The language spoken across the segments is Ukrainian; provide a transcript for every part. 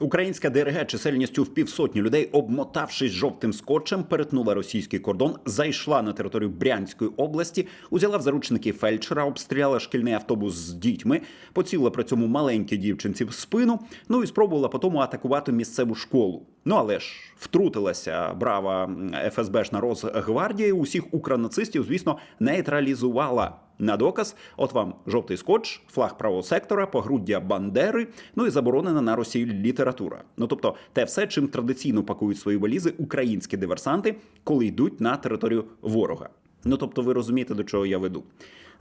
Українська ДРГ чисельністю в півсотні людей, обмотавшись жовтим скотчем, перетнула російський кордон, зайшла на територію Брянської області, узяла в заручники фельдшера, обстріляла шкільний автобус з дітьми, поцілила при цьому маленькій дівчинці в спину. Ну і спробувала потім атакувати місцеву школу. Ну але ж втрутилася брава ФСБшна Росгвардія, і усіх укранацистів, звісно, нейтралізувала. На доказ, от вам жовтий скотч, флаг правого сектора, погруддя Бандери, ну і заборонена на Росію література. Ну тобто, те все, чим традиційно пакують свої валізи українські диверсанти, коли йдуть на територію ворога. Ну тобто, ви розумієте, до чого я веду.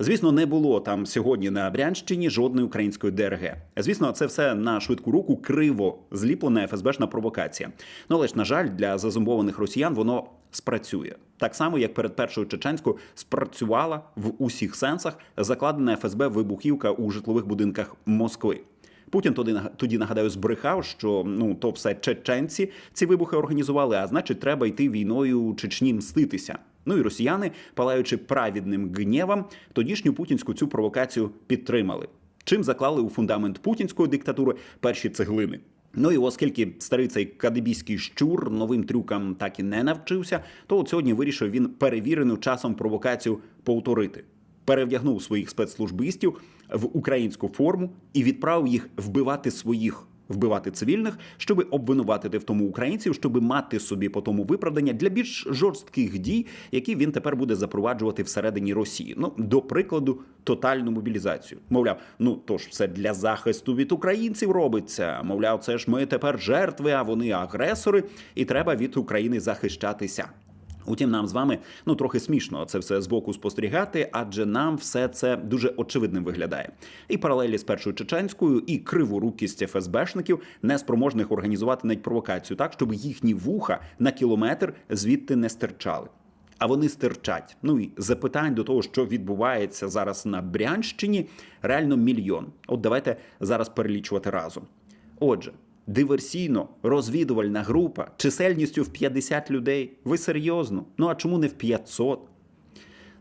Звісно, не було там сьогодні на Брянщині жодної української ДРГ. Звісно, це все на швидку руку криво зліплена ФСБшна провокація. Ну але ж на жаль, для зазумбованих росіян воно спрацює так само, як перед першою чеченською спрацювала в усіх сенсах закладена ФСБ вибухівка у житлових будинках Москви. Путін тоді тоді нагадаю збрехав, що ну то все чеченці ці вибухи організували. А значить, треба йти війною Чечні мститися. Ну і росіяни, палаючи правідним гнєвом, тодішню путінську цю провокацію підтримали. Чим заклали у фундамент путінської диктатури перші цеглини. Ну і оскільки старий цей кадебійський щур новим трюкам так і не навчився, то от сьогодні вирішив він перевірену часом провокацію повторити. Перевдягнув своїх спецслужбистів в українську форму і відправив їх вбивати своїх, вбивати цивільних, щоб обвинуватити в тому українців, щоб мати собі по тому виправдання для більш жорстких дій, які він тепер буде запроваджувати всередині Росії. Ну, до прикладу, тотальну мобілізацію. Мовляв, ну то ж все для захисту від українців робиться. Мовляв, це ж ми тепер жертви, а вони агресори, і треба від України захищатися. Утім, нам з вами ну трохи смішно це все збоку спостерігати, адже нам все це дуже очевидним виглядає. І паралелі з першою чеченською, і криворукість ФСБшників, неспроможних організувати навіть провокацію, так щоб їхні вуха на кілометр звідти не стирчали. А вони стирчать. Ну і запитань до того, що відбувається зараз на Брянщині, реально мільйон. От давайте зараз перелічувати разом. Отже. Диверсійно-розвідувальна група чисельністю в 50 людей. Ви серйозно? Ну а чому не в 500?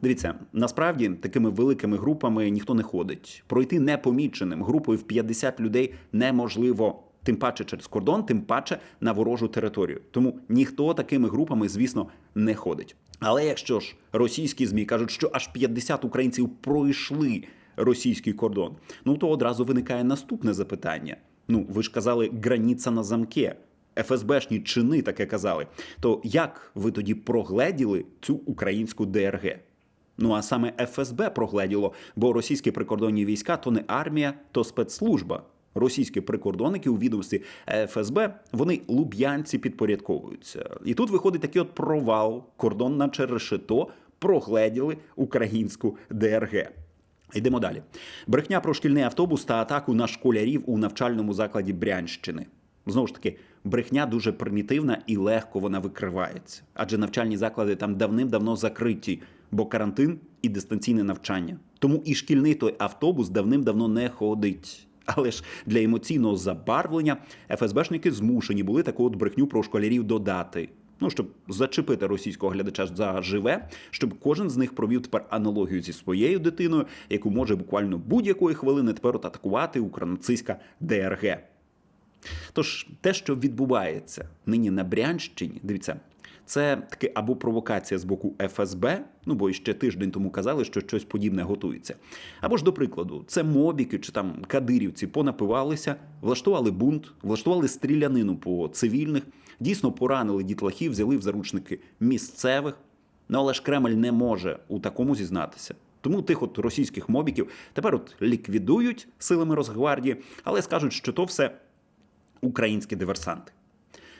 Дивіться, насправді такими великими групами ніхто не ходить. Пройти непоміченим групою в 50 людей неможливо. Тим паче через кордон, тим паче на ворожу територію. Тому ніхто такими групами, звісно, не ходить. Але якщо ж російські змі кажуть, що аж 50 українців пройшли російський кордон, ну то одразу виникає наступне запитання. Ну, ви ж казали, границя на замке. ФСБшні чини таке казали. То як ви тоді прогледіли цю українську ДРГ? Ну а саме ФСБ прогледіло, бо російські прикордонні війська то не армія, то спецслужба. Російські прикордонники у відомстві ФСБ вони луб'янці підпорядковуються. І тут виходить такий от провал. Кордон на решето прогледіли українську ДРГ. Йдемо далі. Брехня про шкільний автобус та атаку на школярів у навчальному закладі Брянщини. Знову ж таки, брехня дуже примітивна і легко вона викривається, адже навчальні заклади там давним-давно закриті, бо карантин і дистанційне навчання. Тому і шкільний той автобус давним-давно не ходить. Але ж для емоційного забарвлення ФСБшники змушені були таку от брехню про школярів додати. Ну, щоб зачепити російського глядача за живе, щоб кожен з них провів тепер аналогію зі своєю дитиною, яку може буквально будь-якої хвилини тепер атакувати українська ДРГ. Тож те, що відбувається нині на Брянщині, дивіться, це таки або провокація з боку ФСБ, ну бо ще тиждень тому казали, що щось подібне готується. Або ж, до прикладу, це мобіки чи там кадирівці понапивалися, влаштували бунт, влаштували стрілянину по цивільних, дійсно поранили дітлахів, взяли в заручники місцевих. Ну але ж Кремль не може у такому зізнатися. Тому тих от російських мобіків тепер от ліквідують силами Росгвардії, але скажуть, що то все українські диверсанти.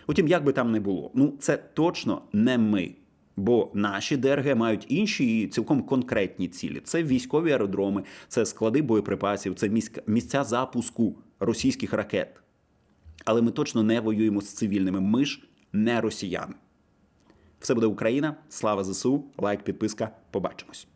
Утім, як би там не було, ну це точно не ми. Бо наші ДРГ мають інші і цілком конкретні цілі: це військові аеродроми, це склади боєприпасів, це місця запуску російських ракет. Але ми точно не воюємо з цивільними. Ми ж не росіяни. Все буде Україна. Слава ЗСУ, лайк, підписка. Побачимось.